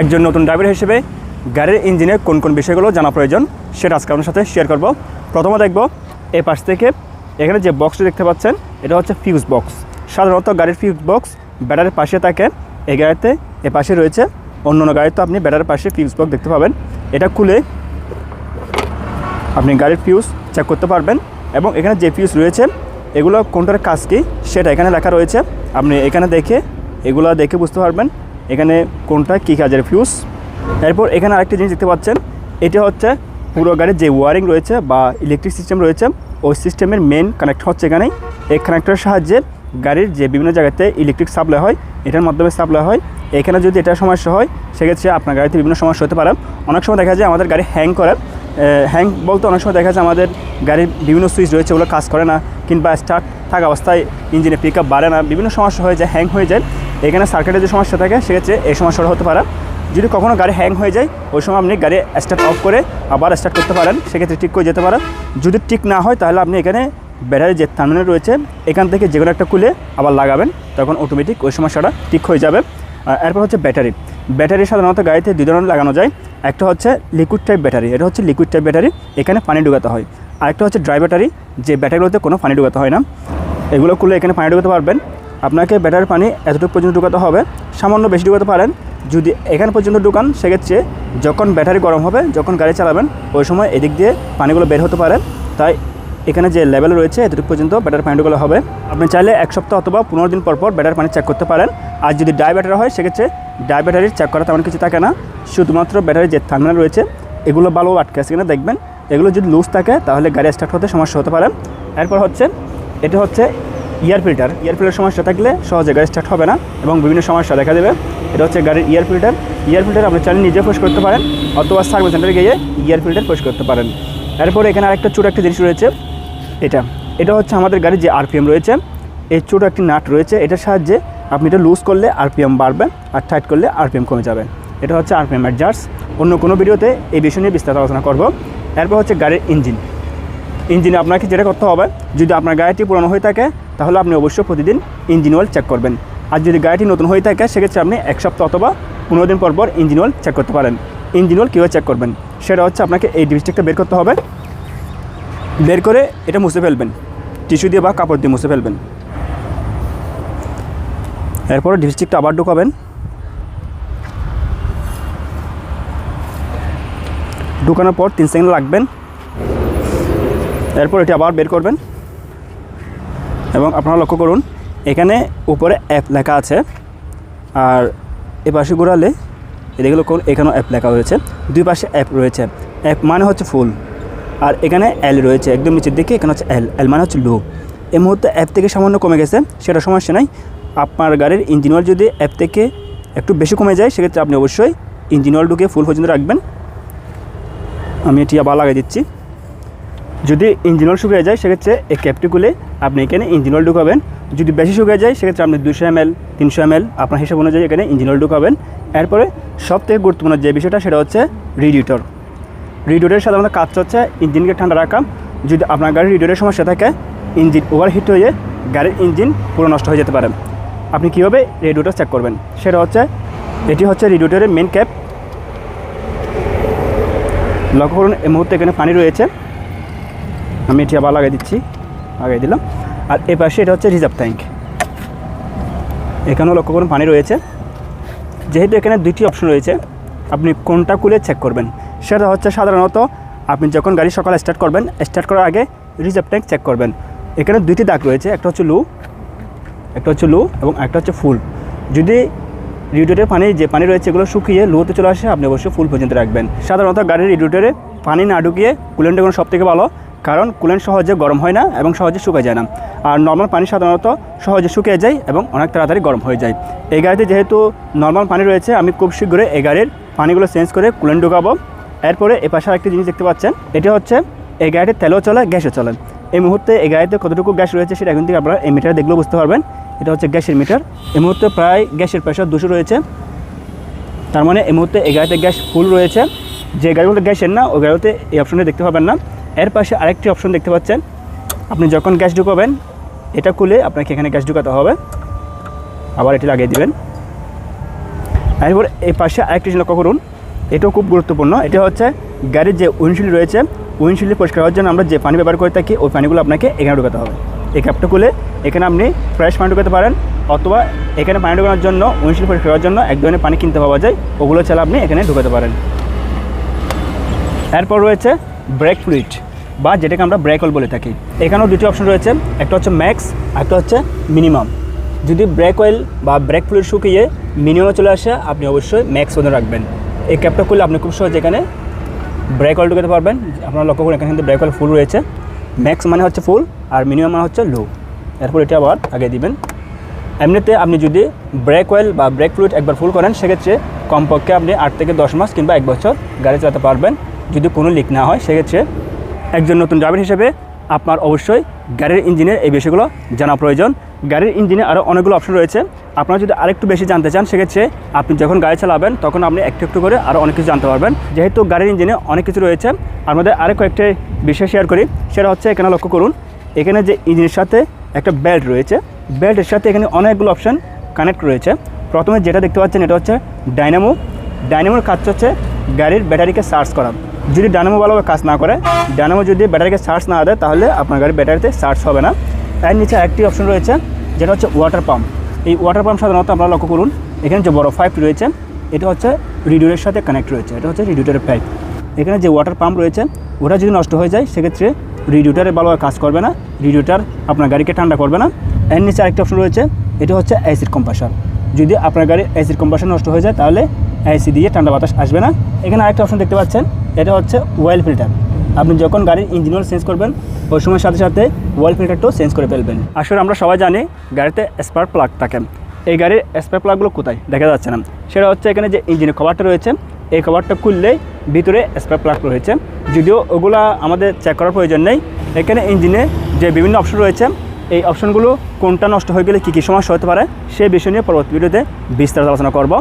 একজন নতুন ড্রাইভার হিসেবে গাড়ির ইঞ্জিনের কোন কোন বিষয়গুলো জানা প্রয়োজন সেটা আজকে আপনার সাথে শেয়ার করব। প্রথমে দেখব এই পাশ থেকে এখানে যে বক্সটি দেখতে পাচ্ছেন, এটা হচ্ছে ফিউজ বক্স সাধারণত গাড়ির ফিউজ বক্স ব্যাটারির পাশে থাকে, এই গাড়িতে এ পাশে রয়েছে অন্য অন্য গাড়িতে আপনি ব্যাটারির পাশে ফিউজ বক্স দেখতে পাবেন। এটা খুলে আপনি গাড়ির ফিউজ চেক করতে পারবেন এবং এখানে যে ফিউজ রয়েছে, এগুলো কোনটার কাজ কী সেটা এখানে লেখা রয়েছে। আপনি এখানে দেখে এগুলো দেখে বুঝতে পারবেন। এখানে কোনটা, কী কাজের ফিউজ এরপর এখানে আরেকটি জিনিস দেখতে পাচ্ছেন, এটা হচ্ছে পুরো গাড়ির যে ওয়ারিং রয়েছে বা ইলেকট্রিক সিস্টেম রয়েছে, ওই সিস্টেমের মেন কানেক্ট হচ্ছে এখানেই। এই কানেক্টরের সাহায্যে গাড়ির যে বিভিন্ন জায়গাতে ইলেকট্রিক সাপ্লাই হয়, এটার মাধ্যমে সাপ্লাই হয়। এখানে যদি এটা সমস্যা হয়, সেক্ষেত্রে আপনার গাড়িতে বিভিন্ন সমস্যা হতে পারে। অনেক সময় দেখা যায় আমাদের গাড়ি হ্যাং করে হ্যাং বলতে অনেক সময় দেখা যায় আমাদের গাড়ির বিভিন্ন সুইচ রয়েছে, ওগুলো কাজ করে না, কিংবা স্টার্ট থাকা অবস্থায় ইঞ্জিনে পিক আপ বাড়ে না। বিভিন্ন সমস্যা হয়ে যায় হ্যাং হয়ে যায়। এখানে সার্কিটের যে সমস্যা থাকে, সেক্ষেত্রে এই সমস্যাটা হতে পারে। যদি কখনও গাড়ি হ্যাং হয়ে যায়, ওই সময় আপনি গাড়ি স্টার্ট অফ করে আবার স্টার্ট করতে পারেন, সেক্ষেত্রে ঠিক করে যেতে পারে। যদি ঠিক না হয়, তাহলে আপনি এখানে ব্যাটারি যে টার্মিনাল রয়েছে, এখান থেকে যে কোনো একটা খুলে আবার লাগাবেন, তখন অটোমেটিক ওই সমস্যাটা ঠিক হয়ে যাবে। এরপর হচ্ছে ব্যাটারি ব্যাটারি সাধারণত গাড়িতে দুই ধরনের লাগানো যায়। একটা হচ্ছে লিকুইড টাইপ ব্যাটারি এটা হচ্ছে লিকুইড টাইপ ব্যাটারি এখানে পানি ঢুকাতে হয়। আরেকটা হচ্ছে ড্রাই ব্যাটারি যে ব্যাটারিগুলোতে কোনো পানি ঢুকাতে হয় না। এগুলো খুলে এখানে পানি ঢুকাতে পারবেন। আপনাকে ব্যাটারির পানি এতটুকু পর্যন্ত ঢুকাতে হবে। সামান্য বেশি ঢুকাতে পারেন। যদি এখানে পর্যন্ত ঢুকান, সেক্ষেত্রে যখন ব্যাটারি গরম হবে, যখন গাড়ি চালাবেন, ওই সময় এদিক দিয়ে পানিগুলো বের হতে পারে। তাই এখানে যে লেভেল রয়েছে, এতটুকু পর্যন্ত ব্যাটারি পানি ঢুকালে হবে। আপনি চাইলে এক সপ্তাহ অথবা পনেরো দিন পর পর ব্যাটারি পানি চেক করতে পারেন। আর যদি ডাই ব্যাটারি হয়, সেক্ষেত্রে ডাই ব্যাটারির চেক করা তেমন কিছু থাকে না। শুধুমাত্র ব্যাটারির যে থার্মিনাল রয়েছে, এগুলো ভালো আটকে আছে কিনা দেখবেন। এগুলো যদি লুজ থাকে, তাহলে গাড়ি স্টার্ট হতে সমস্যা হতে পারে। এরপর হচ্ছে, এটা হচ্ছে ইয়ার ফিল্টার ইয়ার ফিল্টার সমস্যা থাকলে সহজে গাড়ি স্টার্ট হবে না এবং বিভিন্ন সমস্যা দেখা দেবে। এটা হচ্ছে গাড়ির ইয়ার ফিল্টার ইয়ার ফিল্টার আপনি চাইলে নিজে পরিষ্কার করতে পারেন অথবা সার্ভিস সেন্টারে গিয়ে ইয়ার ফিল্টার পরিষ্কার করতে পারেন। এরপর এখানে আরেকটা ছোটো একটা জিনিস রয়েছে। এটা। এটা হচ্ছে আমাদের গাড়ির যে আরপিএম রয়েছে, এই ছোটো একটি নাট রয়েছে, এটার সাহায্যে আপনি এটা লুজ করলে আরপিএম বাড়বে আর টাইট করলে আরপিএম কমে যাবে। এটা হচ্ছে আরপিএম অ্যাডজাস্ট অন্য কোনো ভিডিওতে এই বিষয় নিয়ে বিস্তারিত আলোচনা করব। এরপর হচ্ছে গাড়ির ইঞ্জিন ইঞ্জিনে আপনাকে যেটা করতে হবে, যদি আপনার গাড়িটি পুরনো হয়ে থাকে তাহলে আপনি অবশ্যই প্রতিদিন ইঞ্জিন অয়েল চেক করবেন। আর যদি গাড়িটি নতুন হয়ে থাকে, সেক্ষেত্রে আপনি এক সপ্তাহ অথবা পনেরো দিন পর পর ইঞ্জিন অয়েল চেক করতে পারেন। ইঞ্জিন অয়েল কীভাবে চেক করবেন? সেটা হচ্ছে আপনাকে এই ডিস্ট্রিক্টটা বের করতে হবে। বের করে এটা মুছে ফেলবেন। টিস্যু দিয়ে বা কাপড় দিয়ে মুছে ফেলবেন। এরপরে ডিস্ট্রিক্টটা আবার ঢুকাবেন। ঢুকানোর পর তিন সেকেন্ড লাগবেন। এরপর এটি আবার বের করবেন। এবং আপনারা লক্ষ্য করুন, এখানে উপরে অ্যাপ লেখা আছে। আর এ পাশে ঘোরালে, এদিকে কোন এখানেও অ্যাপ লেখা রয়েছে। দুই পাশে অ্যাপ রয়েছে। অ্যাপ মানে হচ্ছে ফুল আর এখানে এল রয়েছে, একদম নিচের দিকে, এখানে হচ্ছে এল এল মানে হচ্ছে লো এই মুহূর্তে অ্যাপ থেকে সামান্য কমে গেছে, সেটা সমস্যা নাই। আপনার গাড়ির ইঞ্জিন অয়েল যদি অ্যাপ থেকে একটু বেশি কমে যায়, সেক্ষেত্রে আপনি অবশ্যই ইঞ্জিন অয়েল ঢুকে ফুল পর্যন্ত রাখবেন। আমি এটি আবার লাগিয়ে দিচ্ছি। যদি ইঞ্জিন অয়েল শুকিয়ে যায়, সেক্ষেত্রে এই ক্যাপটি খুলে আপনি এখানে ইঞ্জিন অয়েল ঢুকাবেন। যদি বেশি শুকিয়ে যায়, সেক্ষেত্রে আপনি দুশো এম এল তিনশো এম এল আপনার হিসাব অনুযায়ী এখানে ইঞ্জিন অয়েল ঢুকাবেন। এরপরে সব থেকে গুরুত্বপূর্ণ যে বিষয়টা, সেটা হচ্ছে রিডিউটর রিডিউটারের সাধারণত কাজ হচ্ছে ইঞ্জিনকে ঠান্ডা রাখা। যদি আপনার গাড়ির রিডিউটারের সমস্যা থাকে, ইঞ্জিন ওভারহিট হয়ে গাড়ির ইঞ্জিন পুরো নষ্ট হয়ে যেতে পারে। আপনি কীভাবে রেডিউটার চেক করবেন? সেটা হচ্ছে, এটি হচ্ছে রেডিউটারের মেন ক্যাপ লক্ষ্য করুন, এই মুহূর্তে এখানে পানি রয়েছে। আমি এটি আবার লাগিয়ে দিচ্ছি লাগিয়ে দিলাম। আর এ পাশে এটা হচ্ছে রিজার্ভ ট্যাঙ্ক। এখানেও লক্ষ্য করুন পানি রয়েছে। যেহেতু এখানে দুইটি অপশন রয়েছে, আপনি কোনটা খুলে চেক করবেন। সেটা হচ্ছে সাধারণত আপনি যখন গাড়ি সকালে স্টার্ট করবেন স্টার্ট করার আগে রিজার্ভ ট্যাঙ্ক চেক করবেন। এখানে দুইটি দাগ রয়েছে, একটা হচ্ছে লু, একটা হচ্ছে লু এবং একটা হচ্ছে ফুল। যদি রিডিউটারে পানি, যে পানি রয়েছে এগুলো শুকিয়ে লুতে চলে আসে, আপনি অবশ্যই ফুল পর্যন্ত রাখবেন। সাধারণত গাড়ির রিডিউটারে পানি না ঢুকিয়ে কুলেন্ট কোনো সব থেকে ভালো কারণ কুলেন্ট সহজে গরম হয় না এবং সহজে শুকিয়ে যায় না। আর নর্মাল পানি সাধারণত সহজে শুকিয়ে যায় এবং অনেক তাড়াতাড়ি গরম হয়ে যায়। এই গাড়িতে যেহেতু নর্মাল পানি রয়েছে, আমি খুব শীঘ্রই এই গাড়ির পানিগুলো চেঞ্জ করে কুলেন্ট ঢুকাবো। এরপরে এ পাশে আরেকটি জিনিস দেখতে পাচ্ছেন, এটা হচ্ছে এই গাড়িতে তেলও চলে, গ্যাসও চলে। এই মুহূর্তে এই গাড়িতে কতটুকু গ্যাস রয়েছে সেটা এখন থেকে আপনারা এই মিটার দেখলেও বুঝতে পারবেন। এটা হচ্ছে গ্যাসের মিটার। এই মুহূর্তে প্রায় গ্যাসের প্রেশার দুশো রয়েছে। তার মানে এই মুহূর্তে এই গাড়িতে গ্যাস ফুল রয়েছে। যে গাড়িগুলোতে গ্যাসের না, ওই গাড়িতে এই অপশনটি দেখতে পাবেন না। এর পাশে আরেকটি অপশন দেখতে পাচ্ছেন। আপনি যখন গ্যাস ঢুকাবেন, এটা খুলে আপনাকে এখানে গ্যাস ঢুকাতে হবে। আবার এটি লাগিয়ে দিবেন। এরপর এই পাশে আরেকটি লক্ষ্য করুন, এটাও খুব গুরুত্বপূর্ণ। এটা হচ্ছে গাড়ির যে উইন্ডশিল্ড রয়েছে উইন্ডশিল্ড পরিষ্কার হওয়ার জন্য আমরা যে পানি ব্যবহার করে থাকি, ওই পানিগুলো আপনাকে এখানে ঢোকাতে হবে। এই ক্যাপটা খুলে এখানে আপনি ফ্রেশ পানি ঢোকাতে পারেন, অথবা এখানে পানি ঢোকানোর জন্য উইন্ডশিল্ড পরিষ্কার হওয়ার জন্য এক ধরনের পানি কিনতে পাওয়া যায়, ওগুলো ছাড়া আপনি এখানে ঢোকাতে পারেন। এরপর রয়েছে ব্রেক ফ্লুইড বা যেটাকে আমরা ব্রেক অয়েল বলে থাকি। এখানেও দুটি অপশন রয়েছে, একটা হচ্ছে ম্যাক্স, একটা হচ্ছে মিনিমাম। যদি ব্রেক অয়েল বা ব্রেক ফ্লুইড শুকিয়ে মিনিমামে চলে আসে, আপনি অবশ্যই ম্যাক্স মধ্যে রাখবেন। এই ক্যাপটা করলে আপনি খুব সহজে এখানে ব্রেক অয়েল ঢুকাতে পারবেন। আপনারা লক্ষ্য করুন, এখানে কিন্তু ব্রেক অয়েল ফুল রয়েছে। ম্যাক্স মানে হচ্ছে ফুল আর মিনিমাম মানে হচ্ছে লো। এরপর এটা আবার আগে দিবেন। এমনিতে আপনি যদি ব্রেক অয়েল বা ব্রেক ফ্লুইড একবার ফুল করেন, সেক্ষেত্রে কমপক্ষে আপনি আট থেকে দশ মাস কিংবা এক বছর গাড়ি চালাতে পারবেন। যদি কোনো লিক না হয়, সেক্ষেত্রে একজন নতুন ড্রাইভার হিসেবে আপনার অবশ্যই গাড়ির ইঞ্জিনের এই বিষয়গুলো জানা প্রয়োজন। গাড়ির ইঞ্জিনে আরও অনেকগুলো অপশন রয়েছে। আপনারা যদি আরেকটু বেশি জানতে চান, সেক্ষেত্রে আপনি যখন গাড়ি চালাবেন, তখন আপনি একটু একটু করে আরও অনেক কিছু জানতে পারবেন। যেহেতু গাড়ির ইঞ্জিনে অনেক কিছু রয়েছে, আমাদের আরেক কয়েকটি বিষয় শেয়ার করি। সেটা হচ্ছে, এখানে লক্ষ্য করুন, এখানে যে ইঞ্জিনের সাথে একটা বেল্ট রয়েছে বেল্টের সাথে এখানে অনেকগুলো অপশন কানেক্ট রয়েছে। প্রথমে যেটা দেখতে পাচ্ছেন, এটা হচ্ছে ডাইনামো ডাইনামোর কাজ হচ্ছে গাড়ির ব্যাটারিকে চার্জ করা। যদি ডাইনামো ভালোভাবে কাজ না করে, ডাইনামো যদি ব্যাটারিকে চার্জ না দেয়, তাহলে আপনার গাড়ির ব্যাটারিতে চার্জ হবে না। এর নিচে একটি অপশন রয়েছে, যেটা হচ্ছে ওয়াটার পাম্প এই ওয়াটার পাম্প সাধারণত আপনারা লক্ষ্য করুন, এখানে যে বড় পাইপ রয়েছে, এটা হচ্ছে রিডিউরের সাথে কানেক্ট রয়েছে, এটা হচ্ছে রিডিউটারের পাইপ এখানে যে ওয়াটার পাম্প রয়েছে, ওটা যদি নষ্ট হয়ে যায়, সেক্ষেত্রে রিডিউটারে ভালোভাবে কাজ করবে না, রিডিউটার আপনার গাড়িকে ঠান্ডা করবে না। এর নিচে আরেকটি অপশন রয়েছে, এটা হচ্ছে অ্যাসিড কম্পাসার যদি আপনার গাড়ির অ্যাসিড কম্পাসার নষ্ট হয়ে যায়, তাহলে এসি দিয়ে ঠান্ডা বাতাস আসবে না। এখানে আরেকটা অপশন দেখতে পাচ্ছেন এটা হচ্ছে ওয়েল ফিল্টার আপনি যখন গাড়ির ইঞ্জিন অয়েল চেঞ্জ করবেন, ওই সময়ের সাথে সাথে ওয়েল ফিল্টারটাও চেঞ্জ করে ফেলবেন। আসলে আমরা সবাই জানি গাড়িতে স্পার্ক প্লাগ থাকে। এই গাড়ির স্পার্ক প্লাগগুলো কোথায়? দেখা যাচ্ছে না। সেটা হচ্ছে এখানে যে ইঞ্জিনের কভারটা রয়েছে, এই কভারটা খুললেই ভিতরে স্পার্ক প্লাগ রয়েছে। যদিও ওগুলা আমাদের চেক করার প্রয়োজন নেই, এখানে ইঞ্জিনে যে বিভিন্ন অপশন রয়েছে, এই অপশনগুলো কোনটা নষ্ট হয়ে গেলে কী কী সমস্যা হতে পারে সেই বিষয় নিয়ে পরবর্তী ভিডিওতে বিস্তারিত আলোচনা করব।